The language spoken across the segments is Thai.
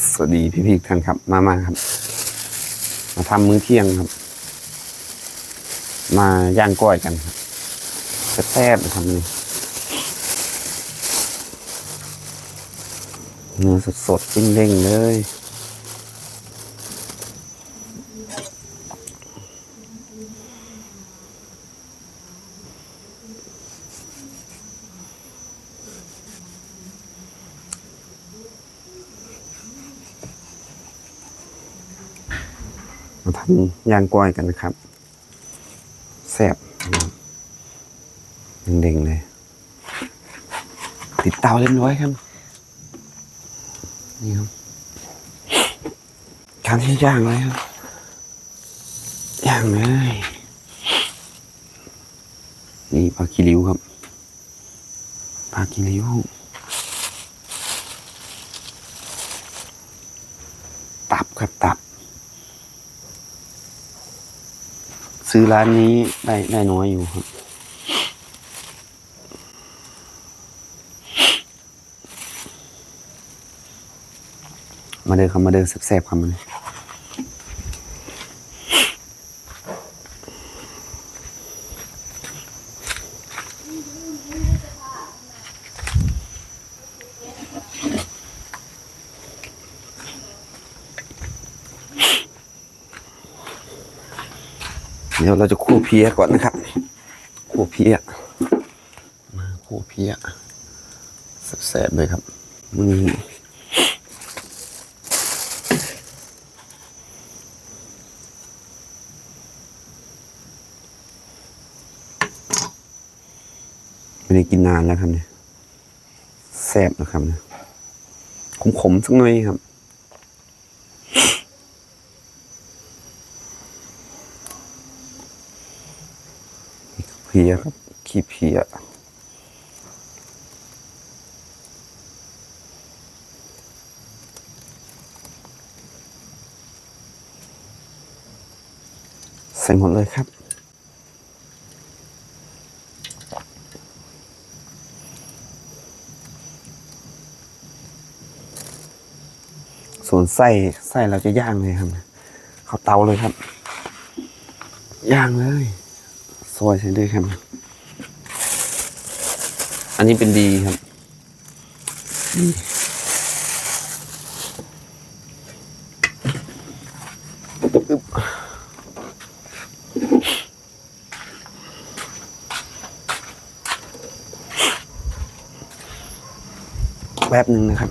สวัสดีพี่ๆท่านครับ มามาครับ มาทำมื้อเที่ยงครับ มาย่างก้อยกันครับแซ่บๆนะครับนี่เนื้อสดๆเด้งๆเลย มาทำย่างก้อยกันนะครับแซ่บเด้งๆเลย ติดเตาเรียบร้อยครับนี่ครับการที่ย่างเลยครับย่างเลยนี่ปลาคีริ้วครับปลาคีริ้ว ตับครับตับ ซื้อร้านนี้ได้ได้น้อยอยู่ครับมาเดินครับมาเดินแซ่บๆครับมา เดี๋ยวเราจะคั่วเพียก่อนนะครับคั่วเพียมาคั่วเพียแซ่บๆเลยครับมือไม่ได้กินนานแล้วครับเนี่ยแซ่บนะครับเนี่ยขมๆสักหน่อยครับ เพียครับขี้เพียใส่หมดเลยครับ ส่วนไส้ไส้เราจะย่างเลยครับ เขาเตาเลยครับ ย่างเลย ซอยใช้ด้วยครับ อันนี้เป็นดีครับดีอึ๊บแป๊บหนึ่งนะครับ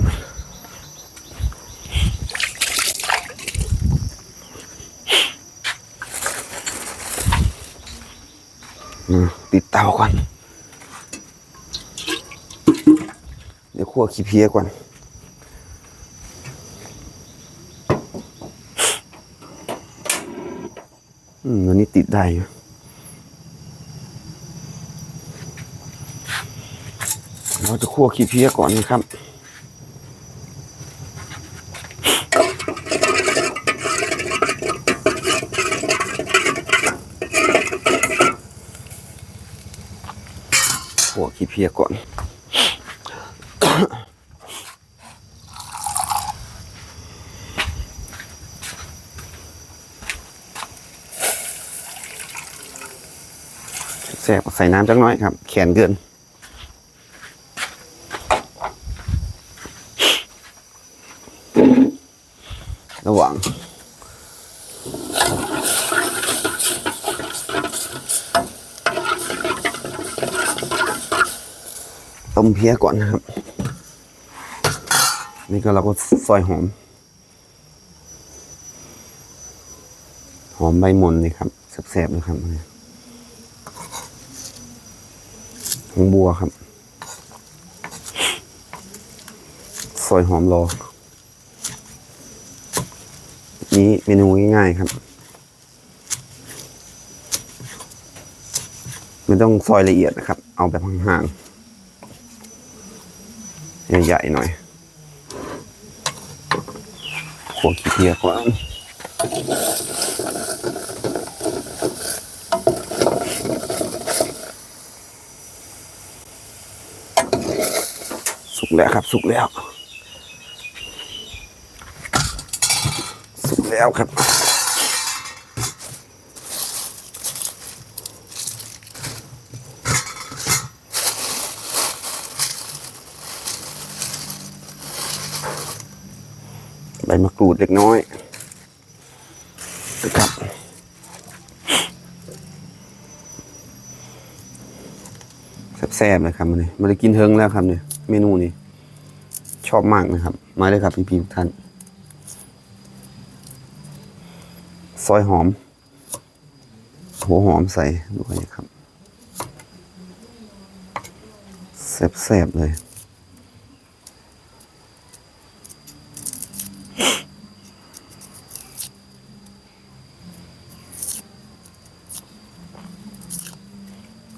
ปิดเตาก่อน เดี๋ยวคั่วขี้เพียก่อน อืมวันนี้ติดได้อยู่เราจะคั่วขี้เพียก่อนนะครับ หัวขี้เพียก่อน แสบใส่น้ำจักน้อยครับ แขนเกิน ระหว่าง ต้มเพี้ยก่อนนะครับ นี่ก็เราก็ซอยหอม หอมใบมนนี่ครับแซ่บๆนะครับหงบัวครับ ซอยหอมรอ นี่เมนูง่ายๆครับ ไม่ต้องซอยละเอียดนะครับ เอาแบบห่างๆ ใหญ่ๆหน่อยขวขี้เพียก่อนสุกแล้วครับ สุกแล้ว สุกแล้วครับ บมะกรูดเล็กน้อยนะครับแซ่บๆนะครับมันนี้มาได้กินเฮิงแล้วครับเนี่ยเมนูนี้ชอบมากนะครับ มาเลยครับพี่พีทุกท่านซอยหอม หัวหอมใส่ด้วยครับแซ่บๆเลย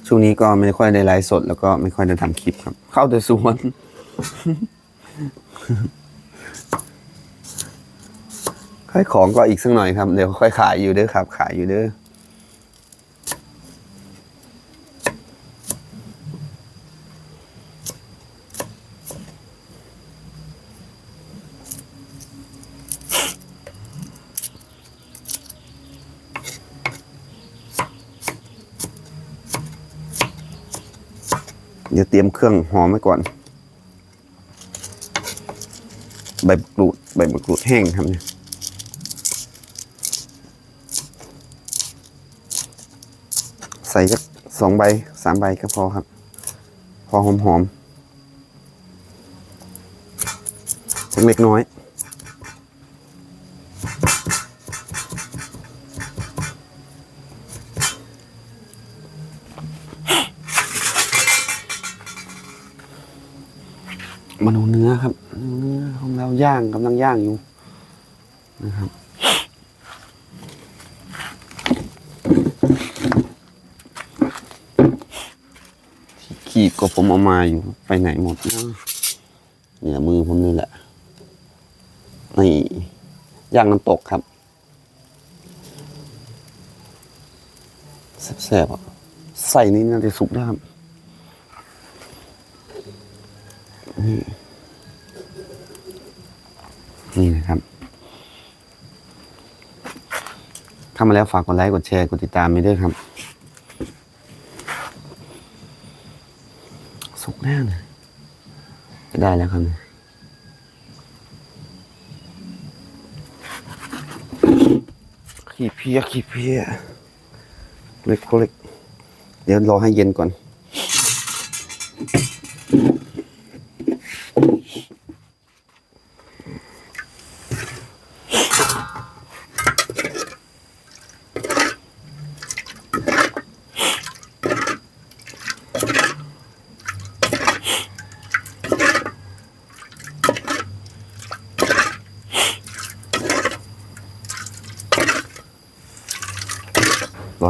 ช่วงนี้ ก็ไม่ค่อยได้ไลฟ์สด แล้วก็ไม่ค่อยได้ทำคลิปครับ เข้าแต่สวนขายของก็อีกสักหน่อยครับ เดี๋ยวค่อยขายอยู่เด้อครับ ขายอยู่เด้อ เดี๋ยวเตรียมเครื่องหอมไว้ก่อน ใบมะกรูดใบมะกรูดแห้งครับเนี่ยใส่สักสองใบสามใบก็พอครับ พอหอมหอมเล็กน้อย ย่างกำลังย่างอยู่นะครับขีดก็ผมเอามาอยู่ไปไหนหมดนะเนี่ยมือผมนี่แหละนี่ย่างน้ำตกครับแซ่บๆอะใส่นี่น่าจะสุกได้ครับนี่ นี่นะครับ เข้ามาแล้วฝากกดไลค์กดแชร์กดติดตามไปด้วยครับ สุกแน่เลยจะได้แล้วครับ ขี้เพียขี้เพียเล็กเล็กเดี๋ยวรอให้เย็นก่อน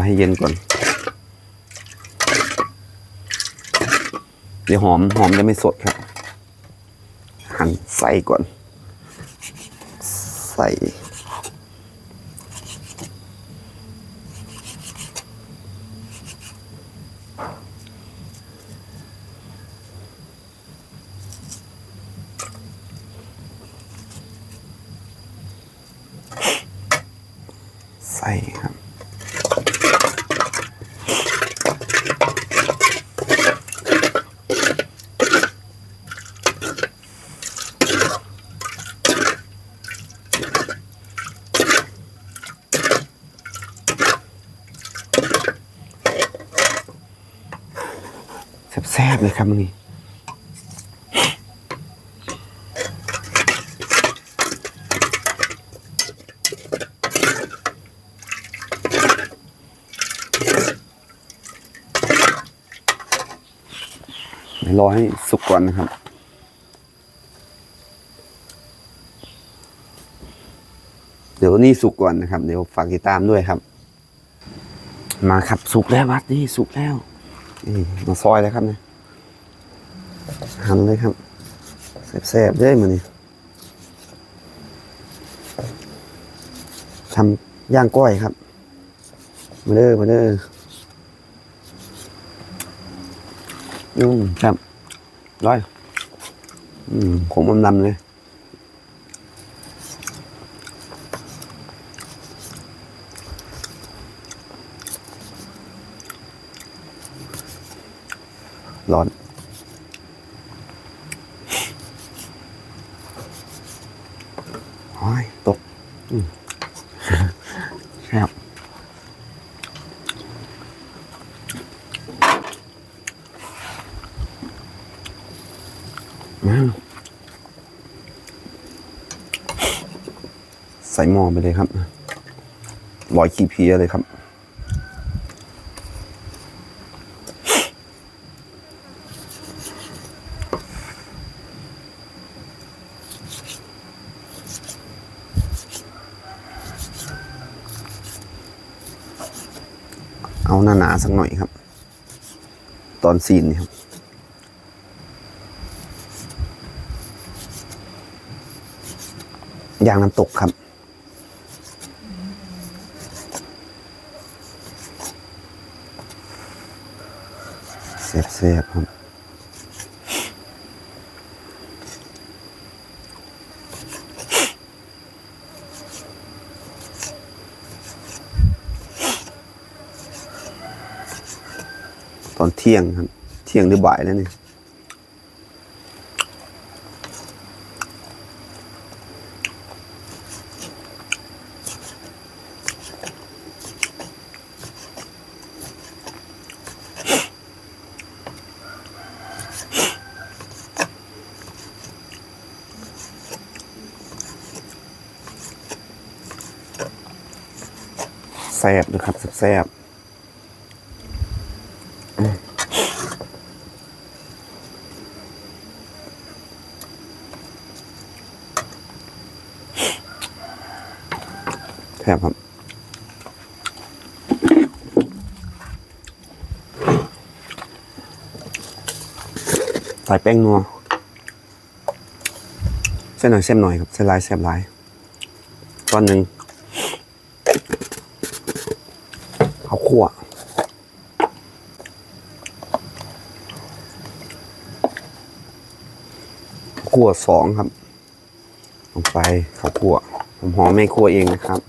ให้เย็นก่อน เดี๋ยวหอมหอมจะไม่สดครับ หั่นใส่ก่อน ใส่ ใส่ครับ แซ่บๆเลยครับมึงนี่เดี๋ยว รอให้สุกก่อนนะครับ เดี๋ยวนี่สุกก่อนนะครับ เดี๋ยวฝากติดตามด้วยครับ มาครับสุกแล้ววัดนี่สุกแล้วมาซอยเลยครับเนี่ยหั่นเลยครับแซ่บๆเลยมันนี่ทำย่างก้อยครับ มาเด้อมาเด้อ อืมครับร้อย อืมขมอมนำเลยร้อนโอ้ยตก อืม ครับ ส่หม้อไปเลยครับลอยขี้เพียเลยครับเอาหนาๆสักหน่อยครับ ตอนซีนนี่ครับ ยางน้ำตกครับ เสียบๆครับตอนเที่ยงครับ เที่ยงหรือบ่ายแล้วเนี่ย แซ่บนะครับแซ่บๆแซ่บครับใส่แป้งนัวเส้นหน่อยเส้นหน่อยครับเส้นลายแซ่บลายก้อนหนึ่ง ขั่วคั่วสองครับ ลงไปข้าวคั่วผมหอมไม่คั่วเองนะครับ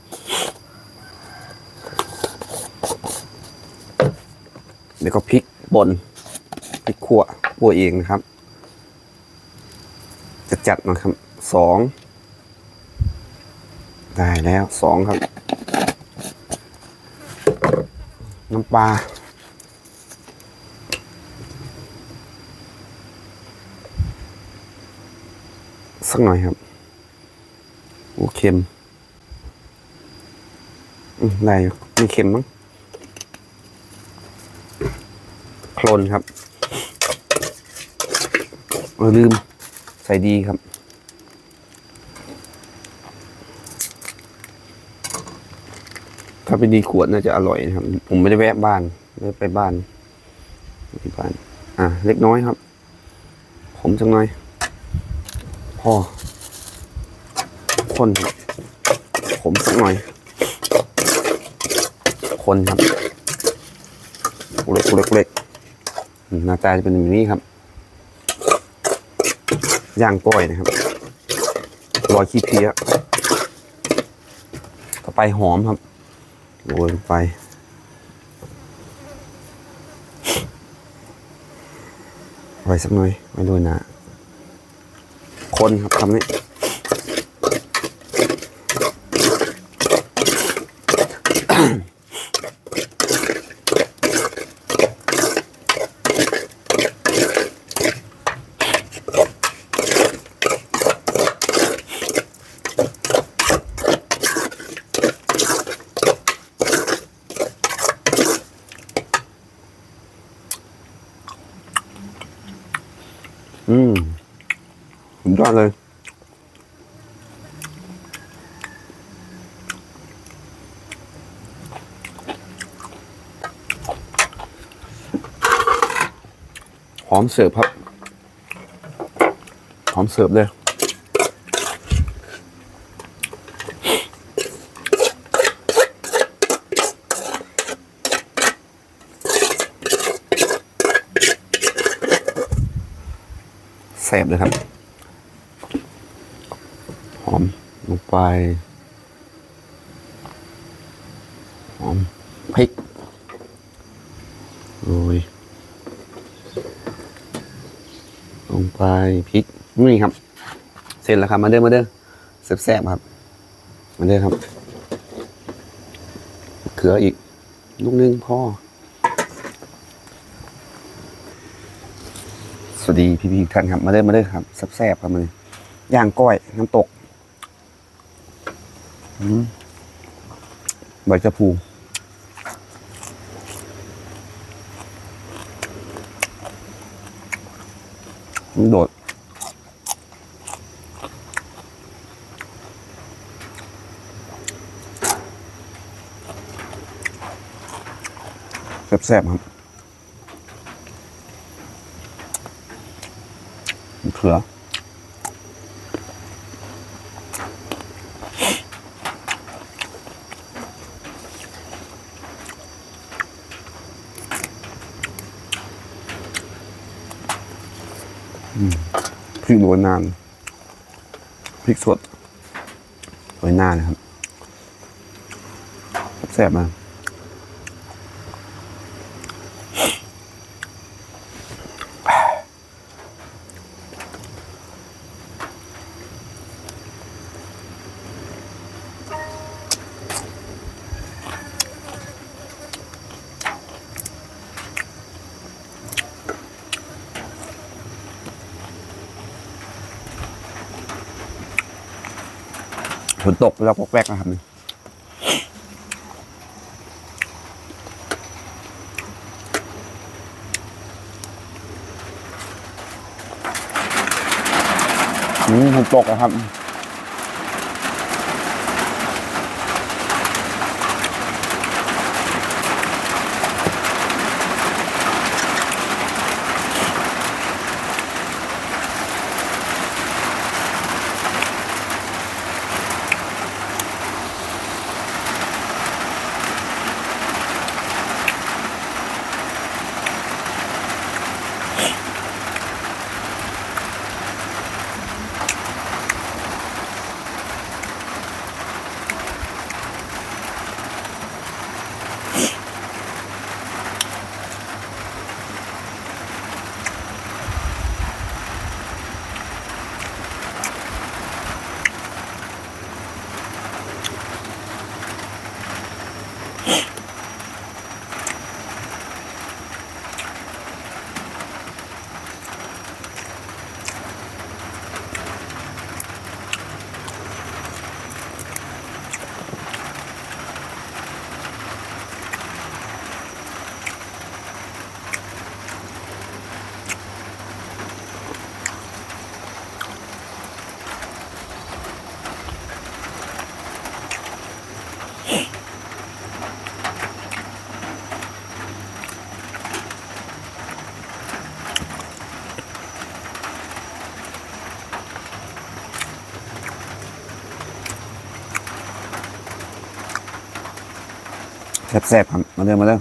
แล้วก็พริกป่นพริกขั่วขั่วเองนะครับจะจัดนะครับสองได้แล้วสองครับ น้ำปลาสักหน่อยครับ โอ้เค็มอืมได้ไม่เค็มมั้งโคลนครับเออลืม ใส่ดีครับ ถ้าเป็นดีขวดน่าจะอร่อยนะครับ ผมไม่ได้แวะบ้านไม่ไปบ้านที่บ้าน อะ เล็กน้อยครับ ผมจังหน่อยพอคนครับผมสักหน่อย คนครับเล็กเล็กเล็กอืมหน้าตาจะเป็นแบบนี้ครับย่างก้อยนะครับรอยขี้เพี้ยต่อไปหอมครับ โรยลงไปไว้สักหน่อยไว้ด้วยนะ คนครับทำนี้ อมเสิร์ฟครับ หอมเสิร์ฟเลยแสบเลยครับ หอมลงไป หอมพริกโรยลงไปพริก นี่ครับ เสร็จแล้วครับมาเด้อมาเด้อแซ่บๆครับมาเลยครับเขืออีกลูกนึงพ่อ สวัสดีพี่ๆทุกท่านครับ มาเด้อมาเด้อครับแซ่บๆครับมือย่างก้อยน้ำตกอืมใบชะพูมันโดด แซ่บๆครับเขือพริกโรยนานพริกสดโรยน้านะครับแซ่บมาก ฝนตกแล้วก็แวกนะครับนี่อืมฝนตกนะครับ แซ่บๆครับมาเริ่มมาเริ่ม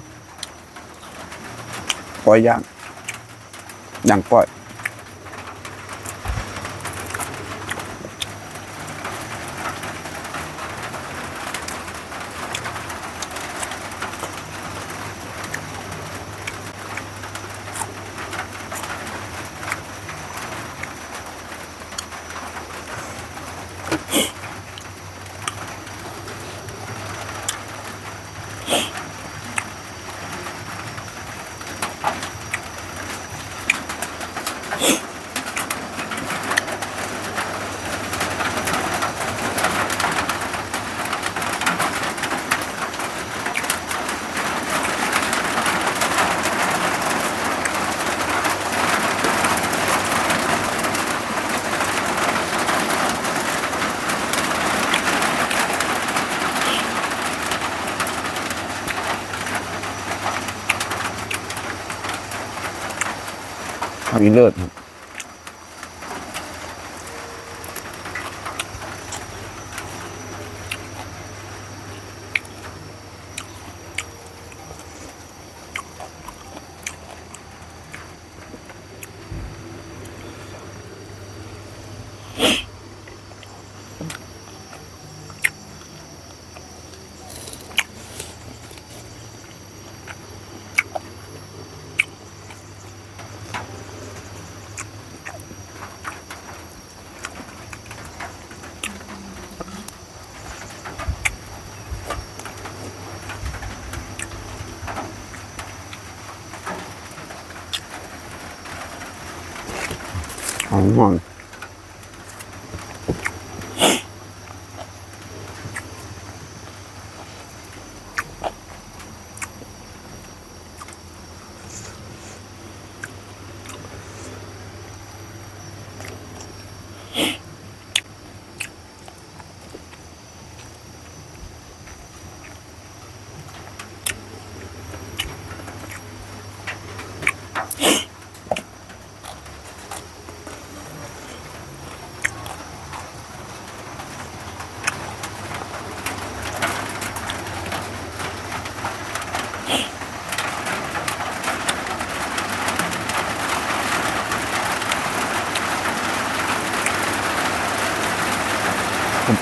ก้อยย่างย่างก้อย えっ? อีเลิศครับ อ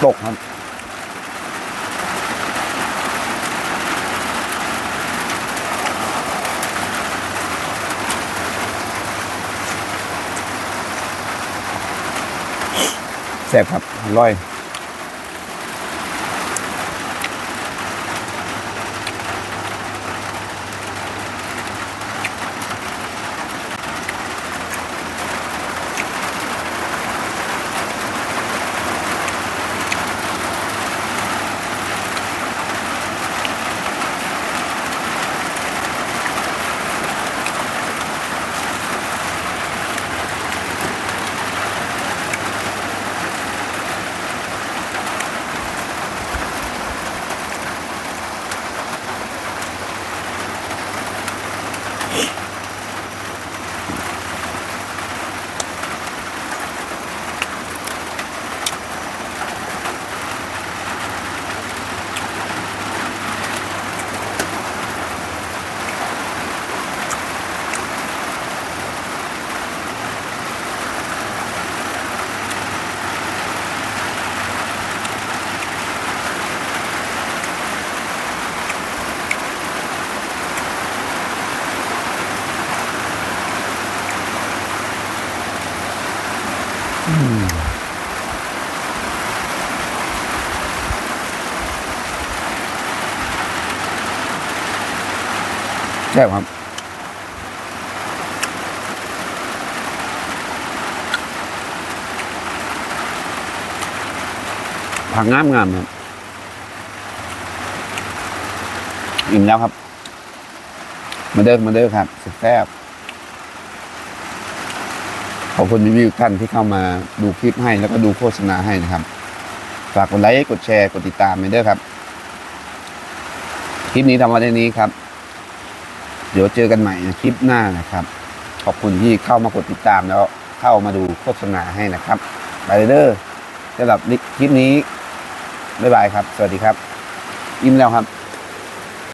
ตกครับ แซ่บครับอร่อย แซ่บครับผักงามงามครับอิ่มแล้วครับ มาเดินมาเดินครับแซ่บขอบคุณวิวท่านที่เข้ามาดูคลิปให้แล้วก็ดูโฆษณาให้นะครับ ฝากกดไลค์ กดแชร์ กดติดตามไปด้วยครับ คลิปนี้ทำมาได้นี้ครับ เดี๋ยวเจอกันใหม่ในคลิปหน้านะครับ ขอบคุณที่เข้ามากดติดตามแล้วเข้ามาดูโฆษณาให้นะครับไปเลยเด้อสำหรับคลิปนี้บ๊ายบายครับ สวัสดีครับ อิ่มแล้วครับ